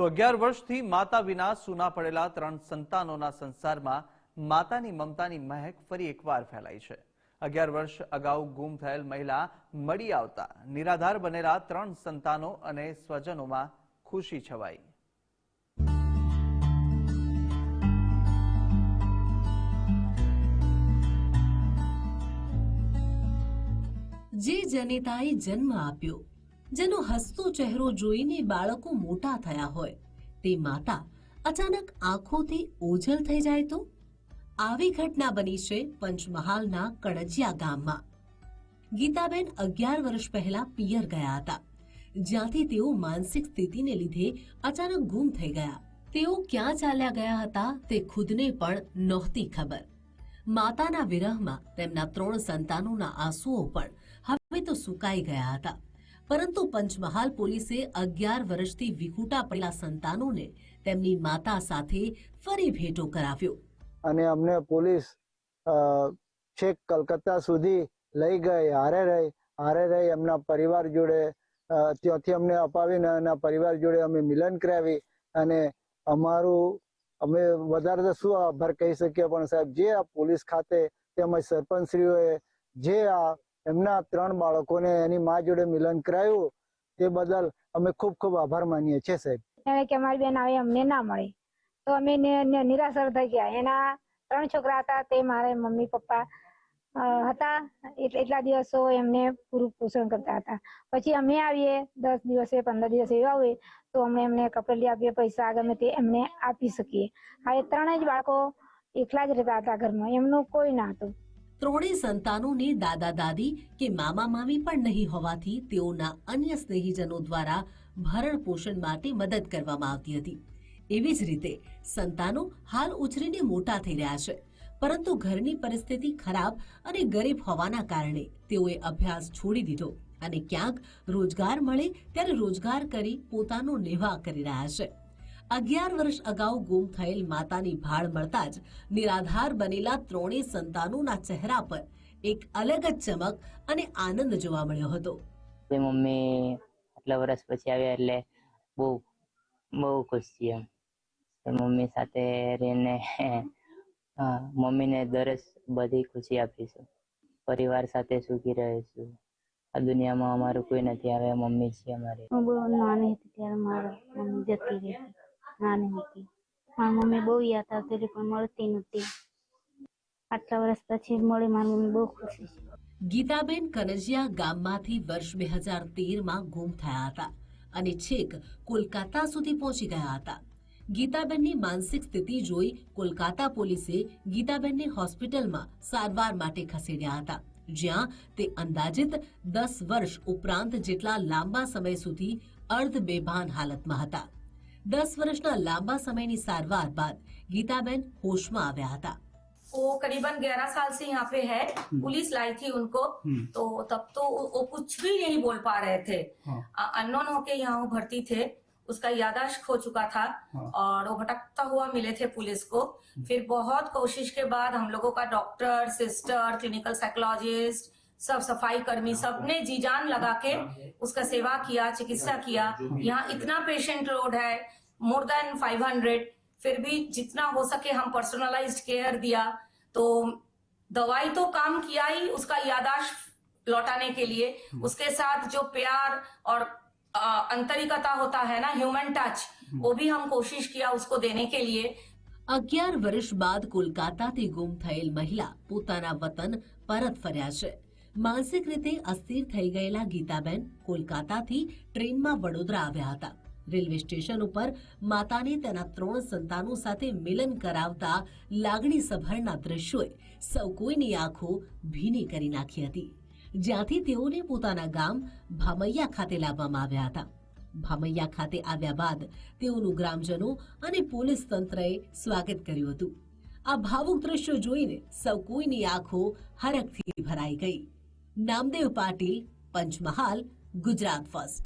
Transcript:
તો અગિયાર વર્ષથી માતા વિના સૂના પડેલા ત્રણ સંતાનોના સંસારમાં માતાની મમતાની મહેક ફરી એકવાર ફેલાઈ છે. અગિયાર વર્ષ અગાઉ ગુમ થયેલ મહિલા મળી આવતા નિરાધાર બનેલા ત્રણ સંતાનો અને સ્વજનોમાં ખુશી છવાઈ. જે જનેતાએ જન્મ આપ્યો જેનો હસતો ચહેરો જોઈને બાળકો મોટા થયા હોય. તે માતા અચાનક આંખોથી ઓઝલ થઈ જાય તો? આવી ઘટના બની છે પંચમહાલના કડજિયા ગામમાં. ગીતાબેન અગિયાર વર્ષ પહેલા પિયર ગયા હતા. જ્યાંથી તેઓ માનસિક સ્થિતિને લીધે અચાનક ગુમ થઈ ગયા. તેઓ ક્યાં ચાલ્યા ગયા હતા તે ખુદને પણ નહોતી ખબર. માતાના વિરહમાં તેમના ત્રણ સંતાનોના આંસુઓ પણ હવે તો સુકાઈ ગયા હતા. પરંતુ પંચમહાલ પોલીસે અગિયાર વર્ષથી વિખૂટા પડેલા સંતાનોને તેમની માતા સાથે ફરી ભેટો કરાવ્યો. અને અમને પોલીસ છેક કલકત્તા સુધી લઈ ગઈ. હારે રહી હારે રહી એમના પરિવાર જોડે ત્યાંથી અમને અપાવીને એના પરિવાર જોડે અમે મિલન કરાવી અને અમારું, અમે વધારે તો શું આભાર કહી શકીએ, પણ સાહેબ, જે આ પોલીસ ખાતે તેમજ સરપંચશ્રીઓએ જે આ એમના ત્રણ બાળકોને એની મા જોડે મિલન કરાયું. તે બદલ અમે ખૂબ ખૂબ આભાર માનીએ છીએ સાહેબ. એને કે અમારી બેન આવી અમને ના મળે. તો અમે નિરાશર થઈ ગયા. એના ત્રણ છોકરા હતા, તે મારા મમ્મી પપ્પા હતા. એટલા દિવસો એમને પૂરું પોષણ કરતા હતા. પછી અમે આવીએ, દસ દિવસે, પંદર દિવસે એવા હોય, તો અમે એમને કપડે આપીએ, પૈસા ગમે તે એમને આપી શકીએ. હવે ત્રણેય જ બાળકો એકલા જ રહેતા હતા ઘરમાં. એમનું કોઈ ના હતું. ત્રણેય સંતાનોને દાદા દાદી કે મામા મામી પણ નહીં હોવાથી તેઓના અન્ય સ્નેહીજનો દ્વારા ભરણ પોષણ માટે મદદ કરવામાં આવતી હતી. એવી જ રીતે સંતાનો હાલ ઉછરીને મોટા થઈ રહ્યા છે. પરંતુ ઘરની પરિસ્થિતિ ખરાબ અને ગરીબ હોવાના કારણે તેઓએ અભ્યાસ છોડી દીધો અને ક્યાંક રોજગાર મળે ત્યારે રોજગાર કરી પોતાનો નિર્વાહ કરી રહ્યા છે. અગિયાર વર્ષ અગાઉ ગુમ થયેલ માતાની ભાળ મળતા જ નિરાધાર બનેલા ત્રણેય સંતાનોના ચહેરા પર એક અલગ જ ચમક અને આનંદ જોવા મળ્યો હતો. તે મમ્મી આટલા વર્ષ પછી આવ્યા એટલે બહુ બહુ ખુશ છીએ એમ. મમ્મી સાથે રહીને હા, મમ્મીને દરેક બધી ખુશી આપીશું. પરિવાર સાથે સુખી રહીશું. આ દુનિયામાં અમારું કોઈ નથી. આવે મમ્મી છે અમારી. હું બહુ નાની હતી ત્યારે મારા મમ્મી જતી રહેતી નાની હતી. મારી મમ્મી બહુ યાદ આવતી પણ મળતી નહોતી. આટલા વર્ષ પછી મળી મારી મમ્મી બહુ ખુશી છે ગીતાબેન કનજિયા ગામમાંથી વર્ષ બે હજાર તેરમાં ગુમ થયા હતા અને છેક કોલકાતા સુધી પહોંચી ગયા હતા. ગીતાબેનની માનસિક સ્થિતિ જોઈ કોલકાતા પોલીસે ગીતાબેનને હોસ્પિટલમાં સારવાર માટે ખસેડ્યા હતા, જ્યાં તે અંદાજિત દસ વર્ષ ઉપરાંત જેટલા લાંબા સમય સુધી અર્ધ બેભાન હાલતમાં હતા. દસ વર્ષના લાંબા સમયની સારવાર બાદ ગીતાબેન હોશમાં આવ્યા હતા वो करीबन ग्यारह साल से यहाँ पे है पुलिस लाई थी उनको तो तब तो वो वो कुछ भी नहीं बोल पा रहे थे अननोन होके यहाँ वो भर्ती थे उसका यादाश्त खो चुका था और वो भटकता हुआ मिले थे पुलिस को फिर बहुत कोशिश के बाद हम लोगों का डॉक्टर सिस्टर क्लिनिकल साइकोलॉजिस्ट सब सफाई कर्मी सबने जी जान लगा के उसका सेवा किया चिकित्सा किया यहाँ इतना पेशेंट लोड है मोर देन 500 फिर भी जितना हो सके हम पर्सनलाइज्ड केयर दिया तो दवाई तो काम किया ही उसका यादाश्त लौटाने के लिए उसके साथ जो प्यार और अ, अंतरिकता होता है ना ह्यूमन टच वो भी हम कोशिश किया उसको देने के लिए અગિયાર વર્ષ બાદ કોલકાતાથી ગુમ થયેલ મહિલા પોતાના વતન પરત ફર્યા છે માનસિક રીતે અસ્થિર થઈ ગયેલા ગીતાબેન કોલકાતાથી ટ્રેનમાં વડોદરા આવ્યા હતા. રેલવે સ્ટેશન ઉપર માતાને તેના ત્રણ સંતાનો સાથે મિલન કરાવતા લાગણી સભરના દ્રશ્યોએ સૌ કોઈની આંખો ભીની કરી નાખી હતી. જ્યાંથી તેઓને પોતાના ગામ ભામૈયા ખાતે લાવવામાં આવ્યા હતા. ભામૈયા ખાતે આવ્યા બાદ તેઓનું ગ્રામજનો અને પોલીસ તંત્રએ સ્વાગત કર્યું હતું. આ ભાવુક દ્રશ્યો જોઈને સૌ કોઈની આંખો હરખથી ભરાઈ ગઈ. નામદેવ પાટીલ પંચમહાલ ગુજરાત ફર્સ્ટ.